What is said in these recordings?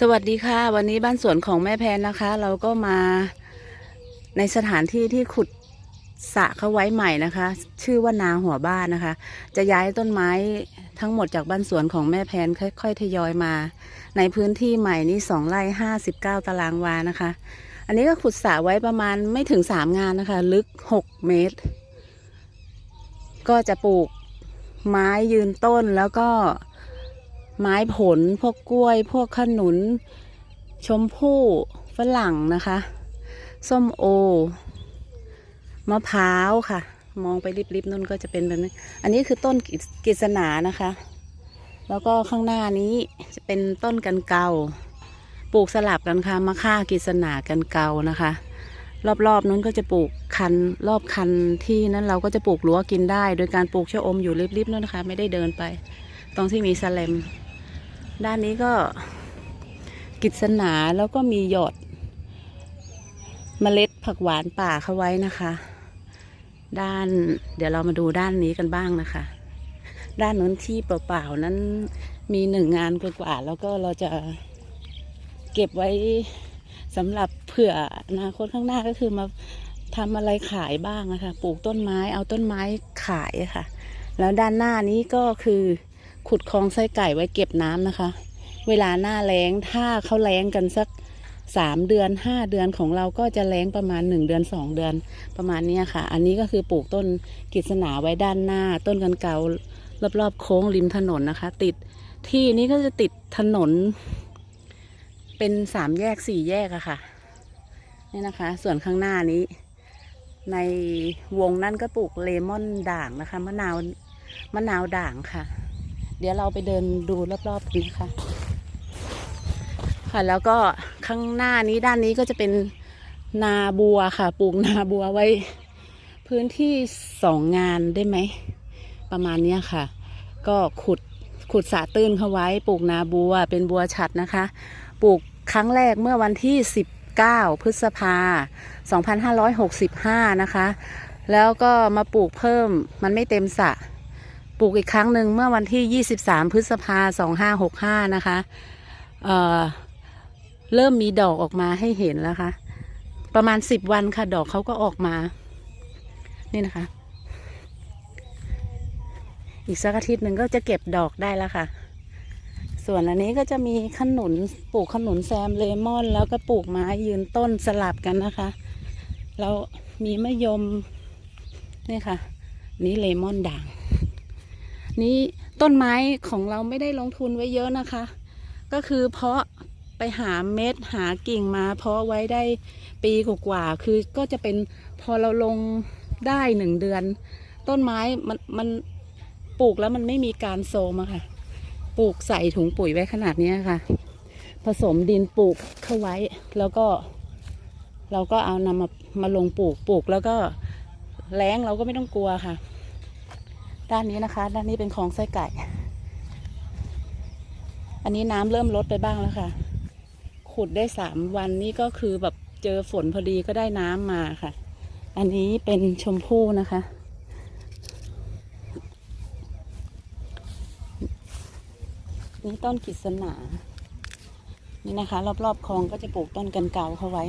สวัสดีค่ะ วันนี้บ้านสวนของแม่แพนนะคะ เราก็มาในสถานที่ที่ขุดสระเขาไว้ใหม่นะคะ ชื่อว่านาหัวบ้านนะคะ จะย้ายต้นไม้ทั้งหมดจากบ้านสวนของแม่แพนค่อยๆทยอยมา ในพื้นที่ใหม่นี้สองไร่ห้าสิบเก้าตารางวานะคะ อันนี้ก็ขุดสระไว้ประมาณไม่ถึงสามงานนะคะ ลึกหกเมตร ก็จะปลูกไม้ยืนต้นแล้วก็ ไม้ผลพวกกล้วย พวกขนุน ชมพู่ฝรั่งนะคะ ส้มโอ มะพร้าวค่ะ มองไปริบๆนู่นก็จะเป็นแบบนี้ อันนี้คือต้นกิกิษณานะคะ แล้วก็ข้างหน้านี้จะเป็นต้นกันเกาปลูกสลับกันค่ะมะค่ากิษณากันเกานะคะ รอบๆนู้นก็จะปลูกคันรอบคันที่นั้นเราก็จะปลูกรั้วกินได้ โดยการปลูกเชะอมอยู่ริบๆนู่นนะคะ ไม่ได้เดินไป ตรงที่มีสแลม ด้านนี้ก็กิษณาแล้วก็มีหยอดเมล็ดผักหวานป่าเข้าไว้นะคะ ด้านเดี๋ยวเรามาดูด้านนี้กันบ้างนะคะ ด้านนู้นที่เปล่าๆนั้นมีหนึ่งงานกว่าๆแล้วก็เราจะเก็บไว้สำหรับเผื่ออนาคตข้างหน้าก็คือมาทำอะไรขายบ้างนะคะ ปลูกต้นไม้เอาต้นไม้ขายะค่ะ แล้วด้านหน้านี้ก็คือ ขุดคลองไส้ไก่ไว้เก็บน้ำนะคะ เวลาหน้าแล้งถ้าเขาแล้งกันสักสามเดือนห้าเดือนของเราก็จะแล้งประมาณหนึ่งเดือนสองเดือนประมาณนี้ค่ะ อันนี้ก็คือปลูกต้นกิษณาไว้ด้านหน้า ต้นกันเการอบๆโค้งริมถนนนะคะ ติดที่นี้ก็จะติดถนน เป็นสามแยกสี่แยกอะค่ะนี่นะคะ ส่วนข้างหน้านี้ ในวงนั่นก็ปลูกเลมอนด่างนะคะมะนาวมะนาวด่างค่ะ เดี๋ยวเราไปเดินดูรอบๆกันนะคะค่ะแล้วก็ข้างหน้านี้ด้านนี้ก็จะเป็นนาบัวค่ะ ปลูกนาบัวไว้ พื้นที่สองงานได้ไหม ประมาณนี้ค่ะ ก็ขุดขุดสระตื้นเข้าไว้ ปลูกนาบัวเป็นบัวฉัดนะคะ ปลูกครั้งแรกเมื่อวันที่ 19 พฤษภา 2565 นะคะ แล้วก็มาปลูกเพิ่มมันไม่เต็มสระ ปลูกอีกครั้งหนึ่งเมื่อวันที่ 23 พฤษภา2565 นะคะเเริ่มมีดอกออกมาให้เห็นแล้วค่ะ ประมาณ 10 วันค่ะ ดอกเขาก็ออกมา นี่นะคะ อีกสักอาทิตย์หนึ่งก็จะเก็บดอกได้แล้วค่ะ ส่วนอันนี้ก็จะมีขนุนปลูกขนุนแซมเลมอน แล้วก็ปลูกไม้ยืนต้นสลับกันนะคะ แล้วมีมะยมนี่ค่ะ นี่เลมอนด่าง นี่ต้นไม้ของเราไม่ได้ลงทุนไว้เยอะนะคะ ก็คือเพาะไปหาเม็ดหากิ่งมาเพาะไว้ได้ปีกว่าๆคือก็จะเป็นพอเราลงได้หนึ่งเดือน ต้นไม้มันมันปลูกแล้วมันไม่มีการโซมอะค่ะ ปลูกใส่ถุงปุ๋ยไว้ขนาดนี้ค่ะ ผสมดินปลูกเข้าไว้แล้วก็ เราก็เอานำมามาลงปลูกปลูกแล้วก็แล้งเราก็ไม่ต้องกลัวค่ะ ด้านนี้นะคะ ด้านนี้เป็นคลองไส้ไก่ อันนี้น้ำเริ่มลดไปบ้างแล้วค่ะ ขุดได้สามวันนี่ก็คือแบบเจอฝนพอดีก็ได้น้ำมาค่ะ อันนี้เป็นชมพู่นะคะ นี่ต้นกิษณานี่นะคะ รอบๆคลองก็จะปลูกต้นกันเกาเข้าไว้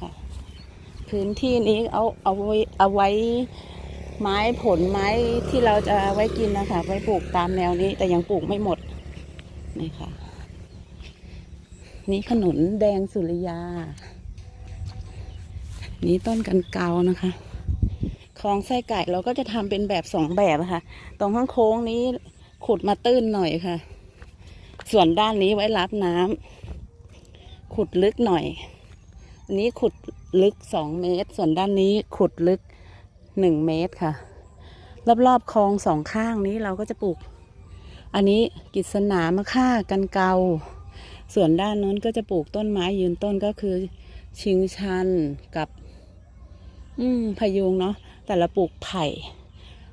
ค่ะ พื้นที่นี้เอาเอาไว้เอาไว้ไม้ผลไม้ที่เราจะไว้กินนะคะ ไว้ปลูกตามแนวนี้ แต่ยังปลูกไม่หมดนี่ค่ะ นี่ขนุนแดงสุริยา นี่ต้นกันเกานะคะคลองไส้ไก่เราก็จะทำเป็นแบบสองแบบะค่ะ ตรงข้างโค้งนี้ขุดมาตื้นหน่อยค่ะ ส่วนด้านนี้ไว้รับน้ำขุดลึกหน่อยอันนี้ขุด ลึกสองเมตร ส่วนด้านนี้ขุดลึกหนึ่งเมตรค่ะ รอบๆคลองสองข้างนี้เราก็จะปลูก อันนี้กิษณามะค่ากันเกา ส่วนด้านนู้นก็จะปลูกต้นไม้ยืนต้นก็คือ ชิงชันกับ อืมพยุงเนาะแต่ละปลูกไผ่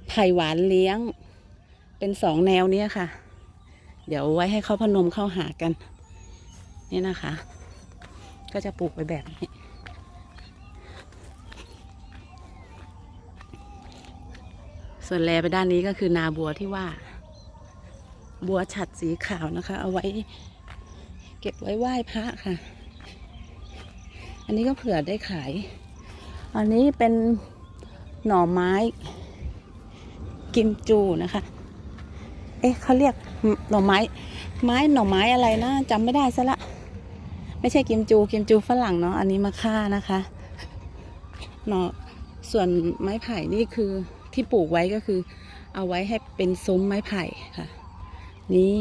ไผ่หวานเลี้ยง เป็นสองแนวเนี้ยค่ะ เดี๋ยวไว้ให้เขาพนมเข้าหากัน นี่นะคะ ก็จะปลูกไปแบบนี้ ส่วนแลไปด้านนี้ก็คือนาบัวที่ว่า บัวฉัดสีขาวนะคะ เอาไว้ เก็บไว้ไหว้พระค่ะ อันนี้ก็เผื่อได้ขาย อันนี้เป็นหน่อไม้ กิมจูนะคะ เอ๊ะเขาเรียกหน่อไม้ ไม้หน่อไม้อะไรนะจำไม่ได้ซะละไม่ใช่กิมจูกิมจูฝรั่งเนาะอันนี้มะค่านะคะหน่อส่วนไม้ไผ่นี่คือ ที่ปลูกไว้ก็คือ เอาไว้ให้เป็นซุ้มไม้ไผ่ค่ะ นี้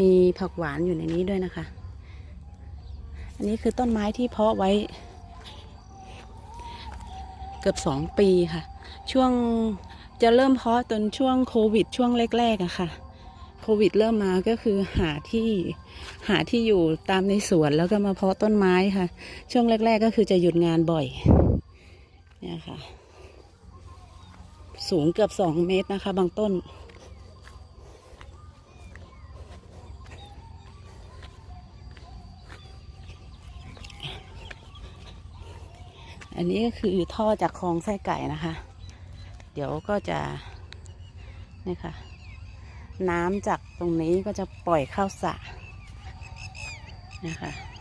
มีผักหวานอยู่ในนี้ด้วยนะคะ อันนี้คือต้นไม้ที่เพาะไว้ เกือบสองปีค่ะ ช่วงจะเริ่มเพาะตอนช่วงโควิด ช่วงแรกๆอะค่ะ โควิดเริ่มมาก็คือหาที่หาที่อยู่ตามในสวนแล้วก็มาเพาะต้นไม้ค่ะ ช่วงแรก ๆ ก็คือจะหยุดงานบ่อย เนี่ยค่ะ สูงเกือบสองเมตรนะคะ บางต้น อันนี้ก็คือท่อจากคลองไส้ไก่นะคะ เดี๋ยวก็จะนี่ค่ะ น้ำจากตรงนี้ก็จะปล่อยเข้าสระนะคะ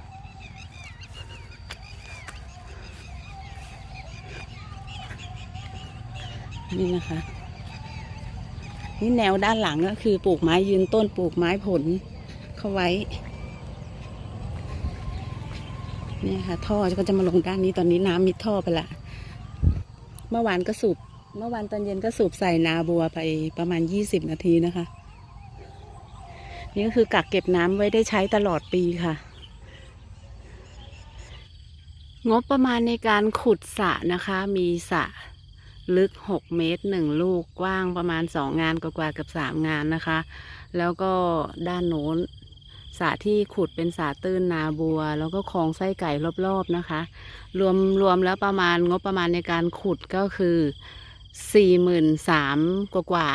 นี่นะคะ นี่แนวด้านหลังก็คือปลูกไม้ยืนต้นปลูกไม้ผลเข้าไว้ นี่ค่ะ ท่อก็จะมาลงด้านนี้ตอนนี้น้ำมิดท่อไปละ เมื่อวานก็สูบ เมื่อวานตอนเย็นก็สูบใส่นาบัวไปประมาณยี่สิบนาทีนะคะ นี่ก็คือกักเก็บน้ำไว้ได้ใช้ตลอดปีค่ะงบประมาณในการขุดสระนะคะ มีสระ ลึก 6 เมตร 1 ลูกกว้างประมาณ 2 งานกว่าๆกับ 3 งานนะคะ แล้วก็ด้านโน้นสระที่ขุดเป็นสระตื้นนาบัว แล้วก็คลองไส้ไก่รอบๆนะคะ รวมรวมแล้วประมาณงบประมาณในการขุดก็คือสี่หมื่นสามกว่ากว่า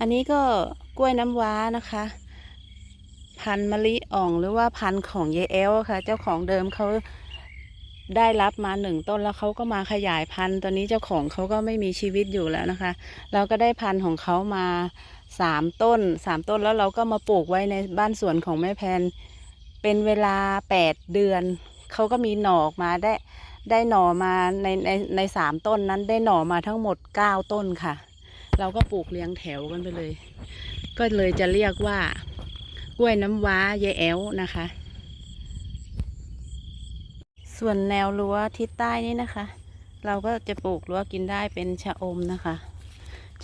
อันนี้ก็กล้วยน้ำว้านะคะ พันมะลิอ่องหรือว่าพันของเยเอลค่ะ เจ้าของเดิมเขา ได้รับมาหนึ่งต้นแล้วเขาก็มาขยายพันธุ์ตอนนี้เจ้าของเขาก็ไม่มีชีวิตอยู่แล้วนะคะ เราก็ได้พันธุ์ของเขามาสามต้นสามต้นแล้วเราก็มาปลูกไว้ในบ้านสวนของแม่แพนเป็นเวลาแปดเดือนเขาก็มีหน่อออกมาได้ได้หน่อมาในในในสามต้นนั้นได้หน่อมาทั้งหมดเก้าต้นค่ะ เราก็ปลูกเรียงแถวกันไปเลย ก็เลยจะเรียกว่ากล้วยน้ำว้ายายแอลนะคะ ส่วนแนวรั้วทิศใต้นี้นะคะ เราก็จะปลูกรั้วกินได้เป็นชะอมนะคะ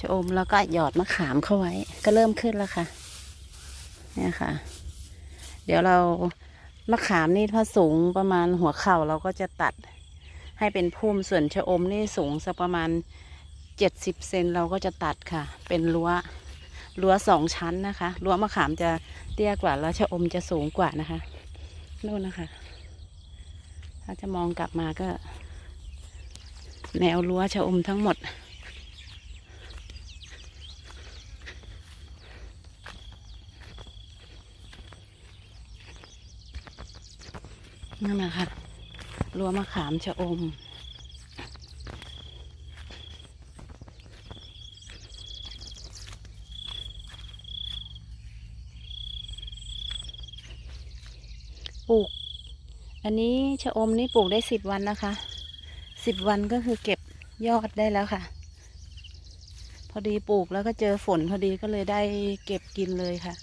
ชะอมแล้วก็หยอดมะขามเข้าไว้ ก็เริ่มขึ้นแล้วค่ะ เนี่ยค่ะ เดี๋ยวเรามะขามนี่ถ้าสูงประมาณหัวเข่าเราก็จะตัดให้เป็นพุ่มส่วนชะอมนี่สูงสักประมาณเจ็ดสิบเซนเราก็จะตัดค่ะ เป็นรั้วรั้วสองชั้นนะคะรั้วมะขามจะเตี้ยกว่าแล้วชะอมจะสูงกว่านะคะนู่นนะคะ ถ้าจะมองกลับมาก็ แนวรั้วชะอมทั้งหมด นั่นแหละค่ะรั้วมะขามชะอมปลูก อันนี้ชะอมนี่ปลูกได้สิบวันนะคะสิบวันก็คือเก็บยอดได้แล้วค่ะ พอดีปลูกแล้วก็เจอฝนพอดีก็เลยได้เก็บกินเลยค่ะ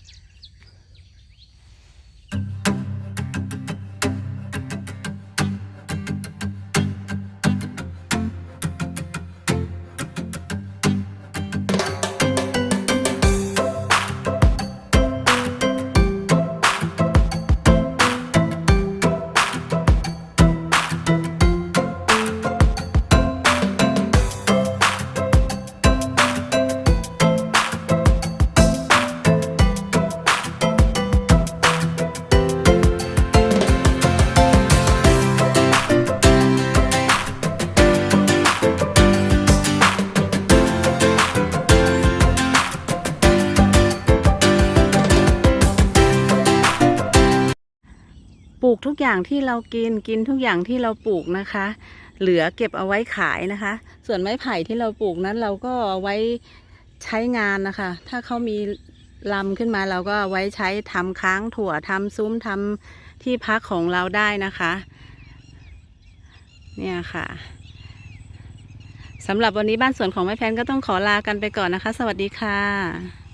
ลูกทุกอย่างที่เรากินกินทุกอย่างที่เราปลูกนะคะ เหลือเก็บเอาไว้ขายนะคะ ส่วนไม้ไผ่ที่เราปลูกนั้นเราก็เอาไว้ใช้งานนะคะ ถ้าเขามีลำขึ้นมาเราก็เอาไว้ใช้ทำค้างถั่วทำซุ้มทำที่พักของเราได้นะคะ เนี่ยค่ะสำหรับวันนี้บ้านสวนของแม่แพนก็ต้องขอลากันไปก่อนนะคะ สวัสดีค่ะ